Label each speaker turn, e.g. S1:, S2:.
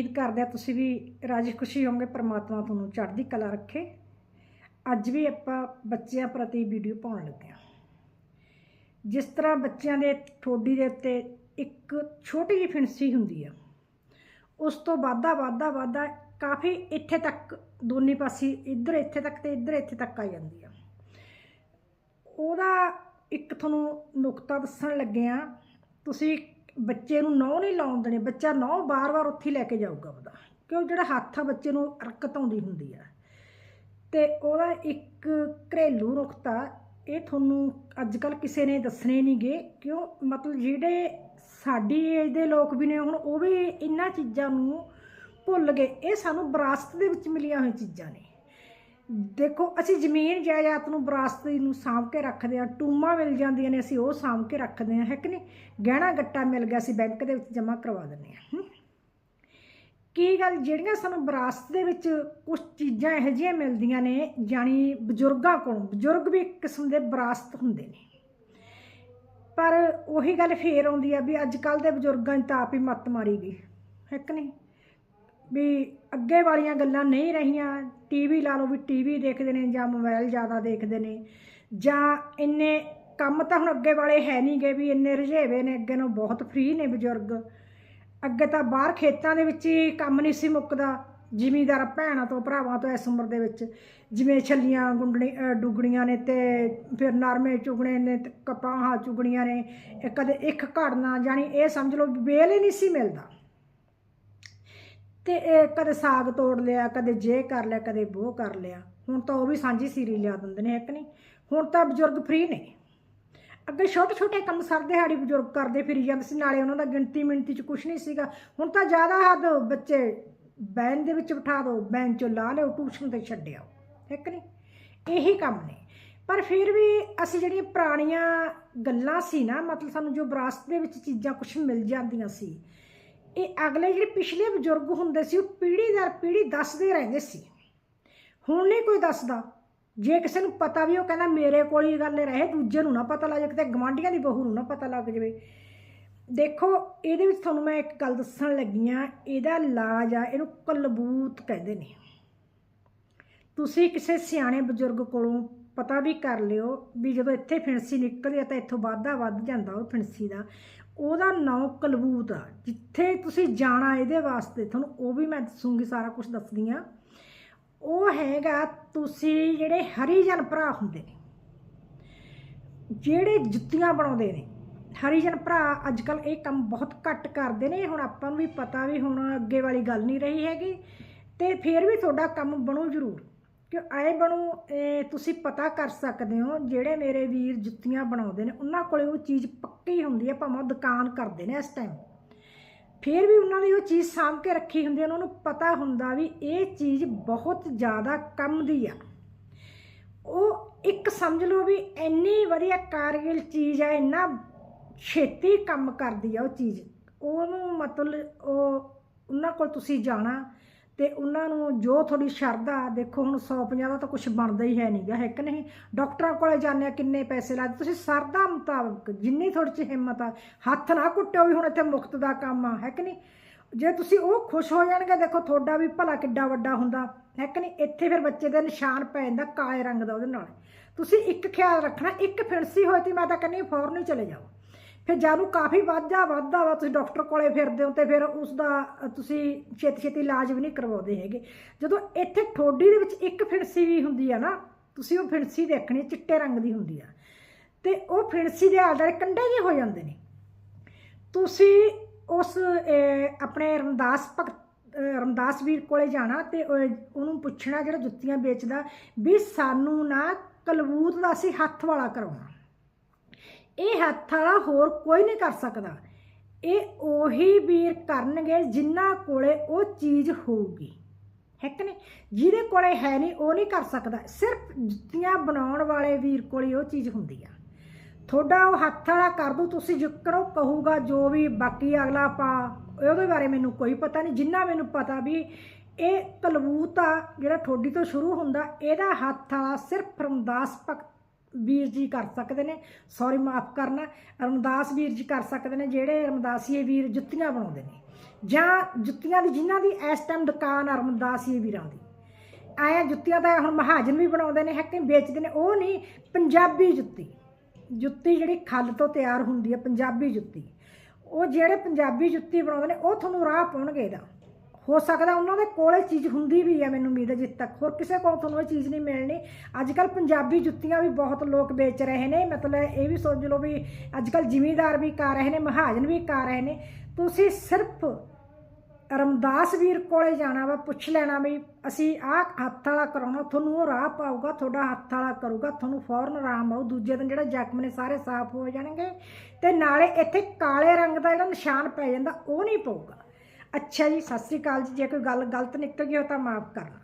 S1: ਉਮੀਦ ਕਰਦੇ ਆ ਤੁਸੀਂ ਵੀ ਰਾਜੀ ਖੁਸ਼ੀ ਹੋਵੋਗੇ, ਪ੍ਰਮਾਤਮਾ ਤੁਹਾਨੂੰ ਚੜ੍ਹਦੀ ਕਲਾ ਰੱਖੇ। ਅੱਜ ਵੀ ਆਪਾਂ ਬੱਚਿਆਂ ਪ੍ਰਤੀ ਵੀਡੀਓ ਪਾਉਣ ਲੱਗੇ ਹਾਂ। ਜਿਸ ਤਰ੍ਹਾਂ ਬੱਚਿਆਂ ਦੇ ਠੋਡੀ ਦੇ ਉੱਤੇ ਇੱਕ ਛੋਟੀ ਜਿਹੀ ਫਿਣਸੀ ਹੁੰਦੀ ਆ, ਉਸ ਤੋਂ ਵਾਧਾ ਵਾਧਾ ਵਾਧਾ ਕਾਫੀ ਇੱਥੇ ਤੱਕ ਦੋਨੀ ਪਾਸੇ ਇੱਧਰ ਇੱਥੇ ਤੱਕ ਤੇ ਇੱਧਰ ਇੱਥੇ ਤੱਕ ਆ ਜਾਂਦੀ ਆ। ਉਹਦਾ ਇੱਕ ਤੁਹਾਨੂੰ ਨੁਕਤਾ ਦੱਸਣ ਲੱਗੇ ਆ ਤੁਸੀਂ ਬੱਚੇ ਨੂੰ ਨਹੁੰ ਨਹੀਂ ਲਾਉਣ ਦੇਣੇ, ਬੱਚਾ ਨਹੁੰ ਬਾਰ-ਬਾਰ ਉੱਥੇ ਲੈ ਕੇ ਜਾਊਗਾ ਉਹਦਾ ਕਿਉਂ? ਜਿਹੜਾ ਹੱਥ ਆ ਬੱਚੇ ਨੂੰ ਹਰਕਤ ਆਉਂਦੀ ਹੁੰਦੀ ਆ। ਤੇ ਉਹਦਾ ਇੱਕ ਘਰੇਲੂ ਨੁਕਤਾ ਇਹ ਤੁਹਾਨੂੰ ਅੱਜ ਕੱਲ ਕਿਸੇ ਨੇ ਦੱਸਣੇ ਨਹੀਂਗੇ। ਕਿਉਂ? ਮਤਲਬ ਜਿਹੜੇ ਸਾਡੀ ਏਜ ਦੇ ਲੋਕ ਵੀ ਨੇ ਹੁਣ, ਉਹ ਵੀ ਇਹਨਾਂ ਚੀਜ਼ਾਂ ਨੂੰ ਭੁੱਲ ਗਏ। ਇਹ ਸਾਨੂੰ ਵਿਰਾਸਤ ਦੇ ਵਿੱਚ ਮਿਲੀਆਂ ਹੋਈਆਂ ਚੀਜ਼ਾਂ ਨੇ। ਦੇਖੋ, ਅਸੀਂ ਜ਼ਮੀਨ ਜਾਇਦਾਦ ਨੂੰ ਵਿਰਾਸਤ ਨੂੰ ਸਾਂਭ ਕੇ ਰੱਖਦੇ ਆ ਟੂਮਾਂ ਮਿਲ ਜਾਂਦੀਆਂ ਨੇ, ਅਸੀਂ ਉਹ ਸਾਂਭ ਕੇ ਰੱਖਦੇ ਆ ਹੈ ਕਿ ਨਹੀਂ? ਗਹਿਣਾ ਗੱਟਾ ਮਿਲ ਗਿਆ ਸੀ ਬੈਂਕ ਦੇ ਵਿੱਚ ਜਮ੍ਹਾਂ ਕਰਵਾ ਦਿੰਦੇ ਆ ਕੀ ਗੱਲ, ਜਿਹੜੀਆਂ ਸਾਨੂੰ ਵਿਰਾਸਤ ਦੇ ਵਿੱਚ ਕੁਝ ਚੀਜ਼ਾਂ ਇਹੋ ਜਿਹੀਆਂ ਮਿਲਦੀਆਂ ਨੇ ਜਾਣੀ ਬਜ਼ੁਰਗਾਂ ਕੋਲੋਂ, ਬਜ਼ੁਰਗ ਵੀ ਇੱਕ ਕਿਸਮ ਦੇ ਵਿਰਾਸਤ ਹੁੰਦੇ ਨੇ। ਪਰ ਉਹੀ ਗੱਲ ਫੇਰ ਆਉਂਦੀ ਆ ਵੀ ਅੱਜ ਕੱਲ ਦੇ ਬਜ਼ੁਰਗਾਂ 'ਚ ਤਾਂ ਆਪ ਹੀ ਮੱਤ ਮਾਰੀ ਗਈ, ਹੈ ਕਿ ਨਹੀਂ? ਵੀ ਅੱਗੇ ਵਾਲੀਆਂ ਗੱਲਾਂ ਨਹੀਂ ਰਹੀਆਂ। ਟੀਵੀ ਲਾ ਲਓ ਵੀ ਟੀਵੀ ਦੇਖਦੇ ਨੇ ਜਾਂ ਮੋਬਾਈਲ ਜ਼ਿਆਦਾ ਦੇਖਦੇ ਨੇ। ਜਾਂ ਇੰਨੇ ਕੰਮ ਤਾਂ ਹੁਣ ਅੱਗੇ ਵਾਲੇ ਹੈ ਨਹੀਂਗੇ ਵੀ ਇੰਨੇ ਰੁਝੇਵੇ ਨੇ, ਅੱਗੇ ਨੂੰ ਬਹੁਤ ਫ੍ਰੀ ਨੇ ਬਜ਼ੁਰਗ। ਅੱਗੇ ਤਾਂ ਬਾਹਰ ਖੇਤਾਂ ਦੇ ਵਿੱਚ ਹੀ ਕੰਮ ਨਹੀਂ ਸੀ ਮੁੱਕਦਾ। ਜ਼ਿਮੀਂਦਾਰ ਭੈਣਾਂ ਤੋਂ, ਭਰਾਵਾਂ ਤੋਂ ਇਸ ਉਮਰ ਦੇ ਵਿੱਚ। ਜਿਵੇਂ ਛੱਲੀਆਂ ਗੁੰਡਣੀ, ਅਹ ਡੁੱਗਣੀਆਂ ਨੇ ਤੇ ਫਿਰ ਨਰਮੇ ਚੁਗਣੇ ਨੇ ਤੇ ਕਪਾਹਾਂ ਚੁਗਣੀਆਂ ਨੇ। ਕਦੇ ਇੱਕ ਘੜਨਾ, ਜਾਣੀ ਇਹ ਸਮਝ ਲਓ ਵੀ ਵੇਲ ਹੀ ਨਹੀਂ ਸੀ ਮਿਲਦਾ। ਤੇ ਇਹ ਕਦੇ ਸਾਗ ਤੋੜ ਲਿਆ, ਕਦੇ ਜੇ ਕਰ ਲਿਆ, ਕਦੇ ਉਹ ਕਰ ਲਿਆ। ਹੁਣ ਤਾਂ ਉਹ ਵੀ ਸਾਂਝੀ ਸੀਰੀ ਲਿਆ ਦਿੰਦੇ ਨੇ ਇੱਕ ਨਹੀਂ। ਹੁਣ ਤਾਂ ਬਜ਼ੁਰਗ ਫ੍ਰੀ ਨੇ। ਅੱਗੇ ਛੋਟੇ ਛੋਟੇ ਕੰਮ ਸਰ ਦਿਹਾੜੀ ਬਜ਼ੁਰਗ ਕਰਦੇ ਫਿਰੀ ਜਾਂਦੇ ਸੀ, ਨਾਲੇ ਉਹਨਾਂ ਦਾ ਗਿਣਤੀ ਮਿਣਤੀ ਚ ਕੁਝ ਨਹੀਂ ਸੀਗਾ। ਹੁਣ ਤਾਂ ਜ਼ਿਆਦਾ ਹੱਦ ਬੱਚੇ ਬੈਨ ਦੇ ਵਿੱਚ ਬਿਠਾ ਦਿਓ ਬੈਨ ਚੋਂ ਲਾ ਲਿਓ, ਟਿਊਸ਼ਨ ਤੇ ਛੱਡਿਓ ਇੱਕ ਨਹੀਂ। ਇਹੀ ਕੰਮ ਨੇ। ਪਰ ਫਿਰ ਵੀ ਅਸੀਂ ਜਿਹੜੀਆਂ ਪੁਰਾਣੀਆਂ ਗੱਲਾਂ ਸੀ ਨਾ, ਮਤਲਬ ਸਾਨੂੰ ਜੋ ਵਿਰਾਸਤ ਦੇ ਵਿੱਚ ਚੀਜ਼ਾਂ ਕੁਝ ਮਿਲ ਜਾਂਦੀਆਂ ਸੀ ਇਹ ਅਗਲੇ ਜਿਹੜੇ ਪਿਛਲੇ ਬਜ਼ੁਰਗ ਹੁੰਦੇ ਸੀ, ਉਹ ਪੀੜ੍ਹੀ ਦਰ ਪੀੜ੍ਹੀ ਦੱਸਦੇ ਰਹਿੰਦੇ ਸੀ। ਹੁਣ ਨਹੀਂ ਕੋਈ ਦੱਸਦਾ। ਜੇ ਕਿਸੇ ਨੂੰ ਪਤਾ ਵੀ ਉਹ ਕਹਿੰਦਾ ਮੇਰੇ ਕੋਲ ਹੀ ਗੱਲ ਰਹੇ, ਦੂਜੇ ਨੂੰ ਨਾ ਪਤਾ ਲੱਗ ਜਾਵੇ, ਕਿਤੇ ਗਵਾਂਢੀਆਂ ਦੀ ਬਹੂ ਨੂੰ ਨਾ ਪਤਾ ਲੱਗ ਜਾਵੇ। ਦੇਖੋ, ਇਹਦੇ ਵਿੱਚ ਤੁਹਾਨੂੰ ਮੈਂ ਇੱਕ ਗੱਲ ਦੱਸਣ ਲੱਗੀ ਆ ਇਹਦਾ ਇਲਾਜ ਆ, ਇਹਨੂੰ ਕਲਬੂਤ ਕਹਿੰਦੇ ਨੇ। ਤੁਸੀਂ ਕਿਸੇ ਸਿਆਣੇ ਬਜ਼ੁਰਗ ਕੋਲੋਂ ਪਤਾ ਵੀ ਕਰ ਲਿਓ ਵੀ ਜਦੋਂ ਇੱਥੇ ਫਿਣਸੀ ਨਿਕਲਦੀ ਆ ਤਾਂ ਇੱਥੋਂ ਵਾਧਾ ਵੱਧ ਜਾਂਦਾ, ਉਹ ਫਿਣਸੀ ਦਾ। ਉਹਦਾ ਨਾਂ ਕਲਬੂਤ ਆ। ਜਿੱਥੇ ਤੁਸੀਂ ਜਾਣਾ ਇਹਦੇ ਵਾਸਤੇ, ਤੁਹਾਨੂੰ ਉਹ ਵੀ ਮੈਂ ਦੱਸੂਗੀ ਸਾਰਾ ਕੁਝ ਦੱਸਦੀ ਆ। ਉਹ ਹੈਗਾ ਤੁਸੀਂ ਜਿਹੜੇ ਹਰੀਜਨ ਭਰਾ ਹੁੰਦੇ ਨੇ, ਜਿਹੜੇ ਜੁੱਤੀਆਂ ਬਣਾਉਂਦੇ ਨੇ। ਹਰੀਜਨ ਭਰਾ ਅੱਜ ਕੱਲ ਇਹ ਕੰਮ ਬਹੁਤ ਘੱਟ ਕਰਦੇ ਨੇ। ਹੁਣ ਆਪਾਂ ਨੂੰ ਵੀ ਪਤਾ ਵੀ ਹੁਣ ਅੱਗੇ ਵਾਲੀ ਗੱਲ ਨਹੀਂ ਰਹੀ ਹੈਗੀ। ਤੇ ਫਿਰ ਵੀ ਤੁਹਾਡਾ ਕੰਮ ਬਣੂ ਜ਼ਰੂਰ। ਕਿ ਐ ਬਣੂ, ਇਹ ਤੁਸੀਂ ਪਤਾ ਕਰ ਸਕਦੇ ਹੋ, ਜਿਹੜੇ ਮੇਰੇ ਵੀਰ ਜੁੱਤੀਆਂ ਬਣਾਉਂਦੇ ਨੇ, ਉਹਨਾਂ ਕੋਲੇ ਉਹ ਚੀਜ਼ ਪੱਕੀ ਹੁੰਦੀ ਹੈ ਭਾਵੇਂ ਉਹ ਦੁਕਾਨ ਕਰਦੇ ਨੇ ਇਸ ਟਾਈਮ ਫਿਰ ਵੀ ਉਹਨਾਂ ਦੀ ਉਹ ਚੀਜ਼ ਸਾਂਭ ਕੇ ਰੱਖੀ ਹੁੰਦੀ ਹੈ ਉਹਨਾਂ ਨੂੰ ਪਤਾ ਹੁੰਦਾ ਵੀ ਇਹ ਚੀਜ਼ ਬਹੁਤ ਜ਼ਿਆਦਾ ਕੰਮ ਦੀ ਆ। ਉਹ ਇੱਕ ਸਮਝ ਲਓ ਵੀ ਇੰਨੀ ਵਧੀਆ ਕਾਰਗਿਲ ਚੀਜ਼ ਆ, ਇੰਨਾ ਛੇਤੀ ਕੰਮ ਕਰਦੀ ਆ ਉਹ ਚੀਜ਼। ਉਹਨੂੰ ਮਤਲਬ ਉਹ, ਉਹਨਾਂ ਕੋਲ ਤੁਸੀਂ ਜਾਣਾ ਤੇ ਉਹਨਾਂ ਨੂੰ ਜੋ ਤੁਹਾਡੀ ਸ਼ਰਧਾ, ਦੇਖੋ ਹੁਣ 150 ਦਾ ਤਾਂ ਕੁਝ ਬਣਦਾ ਹੀ ਹੈ ਨਹੀਂਗਾ ਹੈ ਕਿ ਨਹੀਂ? ਡਾਕਟਰਾਂ ਕੋਲੇ ਜਾਂਦੇ ਆ, ਕਿੰਨੇ ਪੈਸੇ ਲੱਗਦੇ ਤੁਸੀਂ ਸਰਦਾ ਮੁਤਾਬਕ, ਜਿੰਨੀ ਤੁਹਾਡੇ ਚ ਹਿੰਮਤ ਆ, ਹੱਥ ਨਾ ਕੁੱਟਿਓ ਵੀ ਹੁਣ ਇੱਥੇ ਮੁਕਤ ਦਾ ਕੰਮ ਆ, ਹੈ ਕਿ ਨਹੀਂ? ਜੇ ਤੁਸੀਂ ਉਹ ਖੁਸ਼ ਹੋ ਜਾਣਗੇ, ਦੇਖੋ ਤੁਹਾਡਾ ਵੀ ਭਲਾ ਕਿੱਡਾ ਵੱਡਾ ਹੁੰਦਾ, ਹੈ ਕਿ ਨਹੀਂ? ਇੱਥੇ ਫਿਰ ਬੱਚੇ ਦੇ ਨਿਸ਼ਾਨ ਪੈ ਜਾਂਦਾ ਕਾਲੇ ਰੰਗ ਦਾ ਉਹਦੇ ਨਾਲ। ਤੁਸੀਂ ਇੱਕ ਖਿਆਲ ਰੱਖਣਾ, ਇੱਕ ਫਿਣਸੀ ਹੋਈ ਤੇ ਮੈਂ ਤਾਂ ਕਹਿੰਦੀ ਫੌਰਨ ਹੀ ਚਲੇ ਜਾਓ। ਫਿਰ ਜਾਨੂੰ ਕਾਫੀ ਵਾਧਾ ਵਾਧਾ ਵਾ, ਤੁਸੀਂ ਡਾਕਟਰ ਕੋਲੇ ਫਿਰਦੇ ਹੋ ਤੇ ਫਿਰ ਉਸ ਦਾ ਤੁਸੀਂ ਛੇਤੀ ਛੇਤੀ ਇਲਾਜ ਵੀ ਨਹੀਂ ਕਰਵਾਉਂਦੇ ਹੈਗੇ। ਜਦੋਂ ਇੱਥੇ ਠੋਡੀ ਦੇ ਵਿੱਚ ਇੱਕ ਫਿਣਸੀ ਵੀ ਹੁੰਦੀ ਆ ਨਾ, ਤੁਸੀਂ ਉਹ ਫਿਣਸੀ ਦੇਖਣੀ ਚਿੱਟੇ ਰੰਗ ਦੀ ਹੁੰਦੀ ਆ। ਤੇ ਉਹ ਫਿਣਸੀ ਦੇ ਆਲੇ ਕੰਡੇ ਜਿਹੇ ਹੋ ਜਾਂਦੇ ਨੇ। ਤੁਸੀਂ ਉਸ ਆਪਣੇ ਰਮਦਾਸ ਭਗਤ ਰਮਦਾਸ ਵੀਰ ਕੋਲੇ ਜਾਣਾ ਤੇ ਉਹਨੂੰ ਪੁੱਛਣਾ ਜਿਹੜਾ ਜੁੱਤੀਆਂ ਵੇਚਦਾ ਵੀ ਸਾਨੂੰ ਨਾ ਕਲਬੂਤ ਦਾ ਅਸੀਂ ਹੱਥ ਵਾਲਾ ਕਰਾਉਣਾ। ਇਹ ਹੱਥ ਵਾਲਾ ਹੋਰ ਕੋਈ ਨਹੀਂ ਕਰ ਸਕਦਾ। ਇਹ ਉਹੀ ਵੀਰ ਕਰਨਗੇ ਜਿਨ੍ਹਾਂ ਕੋਲੇ ਉਹ ਚੀਜ਼ ਹੋਊਗੀ। ਹੈ ਕਿ ਨਹੀਂ? ਜਿਹਦੇ ਕੋਲੇ ਹੈ ਨਹੀਂ, ਉਹ ਨਹੀਂ ਕਰ ਸਕਦਾ। ਸਿਰਫ ਜੁੱਤੀਆਂ ਬਣਾਉਣ ਵਾਲੇ ਵੀਰ ਕੋਲੇ ਉਹ ਚੀਜ਼ ਹੁੰਦੀ ਆ। ਤੁਹਾਡਾ ਉਹ ਹੱਥ ਵਾਲਾ ਕਰ ਦੂ ਤੁਸੀਂ ਜਿੱਕੜੋ ਕਹੂਗਾ ਜੋ ਵੀ, ਬਾਕੀ ਅਗਲਾ ਪਾ ਉਹਦੇ ਬਾਰੇ ਮੈਨੂੰ ਕੋਈ ਪਤਾ ਨਹੀਂ। ਜਿੰਨਾ ਮੈਨੂੰ ਪਤਾ ਵੀ ਇਹ ਤਲਬੂਤ ਆ ਜਿਹੜਾ ਠੋਡੀ ਤੋਂ ਸ਼ੁਰੂ ਹੁੰਦਾ, ਇਹਦਾ ਹੱਥ ਵਾਲਾ ਸਿਰਫ ਰਮਦਾਸ ਭਗਤ ਵੀਰ ਜੀ ਕਰ ਸਕਦੇ ਨੇ ਸੌਰੀ ਮਾਫ ਕਰਨਾ, ਰਮਦਾਸ ਵੀਰ ਜੀ ਕਰ ਸਕਦੇ ਨੇ, ਜਿਹੜੇ ਰਮਦਾਸੀਏ ਵੀਰ ਜੁੱਤੀਆਂ ਬਣਾਉਂਦੇ ਨੇ, ਜਾਂ ਜੁੱਤੀਆਂ ਦੀ ਜਿਨ੍ਹਾਂ ਦੀ ਇਸ ਟਾਈਮ ਦੁਕਾਨ ਆ ਰਮਦਾਸੀਏ ਵੀਰਾਂ ਦੀ ਆਇਆ ਜੁੱਤੀਆਂ ਤਾਂ ਹੁਣ ਮਹਾਜਨ ਵੀ ਬਣਾਉਂਦੇ ਨੇ ਹੱਕੇ ਵੇਚਦੇ ਨੇ, ਉਹ ਨਹੀਂ, ਪੰਜਾਬੀ ਜੁੱਤੀ ਜੁੱਤੀ ਜਿਹੜੀ ਖੱਲ ਤੋਂ ਤਿਆਰ ਹੁੰਦੀ ਹੈ ਪੰਜਾਬੀ ਜੁੱਤੀ, ਉਹ ਜਿਹੜੇ ਪੰਜਾਬੀ ਜੁੱਤੀ ਬਣਾਉਂਦੇ ਨੇ, ਉਹ ਤੁਹਾਨੂੰ ਰਾਹ ਪਾਉਣਗੇ ਇਹਦਾ। ਹੋ ਸਕਦਾ ਉਹਨਾਂ ਦੇ ਕੋਲੇ ਚੀਜ਼ ਹੁੰਦੀ ਵੀ ਹੈ ਮੈਨੂੰ ਉਮੀਦ ਹੈ ਜਿੱਥੇ ਤੱਕ। ਹੋਰ ਕਿਸੇ ਕੋਲ ਤੁਹਾਨੂੰ ਇਹ ਚੀਜ਼ ਨਹੀਂ ਮਿਲਣੀ। ਅੱਜ ਕੱਲ ਪੰਜਾਬੀ ਜੁੱਤੀਆਂ ਵੀ ਬਹੁਤ ਲੋਕ ਵੇਚ ਰਹੇ ਨੇ। ਮਤਲਬ ਇਹ ਵੀ ਸੋਚ ਲਓ ਵੀ ਅੱਜ ਕੱਲ ਜ਼ਿਮੀਂਦਾਰ ਵੀ ਕਰ ਰਹੇ ਨੇ, ਮਹਾਜਨ ਵੀ ਕਰ ਰਹੇ ਨੇ। ਤੁਸੀਂ ਸਿਰਫ ਰਮਦਾਸ ਵੀਰ ਕੋਲੇ ਜਾਣਾ ਵਾ, ਪੁੱਛ ਲੈਣਾ ਵੀ ਅਸੀਂ ਆਹ ਹੱਥ ਵਾਲਾ ਕਰਾਉਣਾ, ਤੁਹਾਨੂੰ ਉਹ ਰਾਹ ਪਾਊਗਾ, ਤੁਹਾਡਾ ਹੱਥ ਵਾਲਾ ਕਰੂਗਾ, ਤੁਹਾਨੂੰ ਫੌਰਨ ਆਰਾਮ ਆਉ ਦੂਜੇ ਦਿਨ ਜਿਹੜਾ ਜ਼ਖਮ ਨੇ ਸਾਰੇ ਸਾਫ਼ ਹੋ ਜਾਣਗੇ ਤੇ ਨਾਲੇ ਇੱਥੇ ਕਾਲੇ ਰੰਗ ਦਾ ਜਿਹੜਾ ਨਿਸ਼ਾਨ ਪੈ ਜਾਂਦਾ, ਉਹ ਨਹੀਂ ਪਊਗਾ। ਅੱਛਾ ਜੀ, ਸਤਿ ਸ੍ਰੀ ਅਕਾਲ ਜੀ, ਜੇ ਕੋਈ ਗੱਲ ਗਲਤ ਨਿਕਲ ਗਈ ਹੋ ਤਾਂ ਮਾਫ ਕਰਨਾ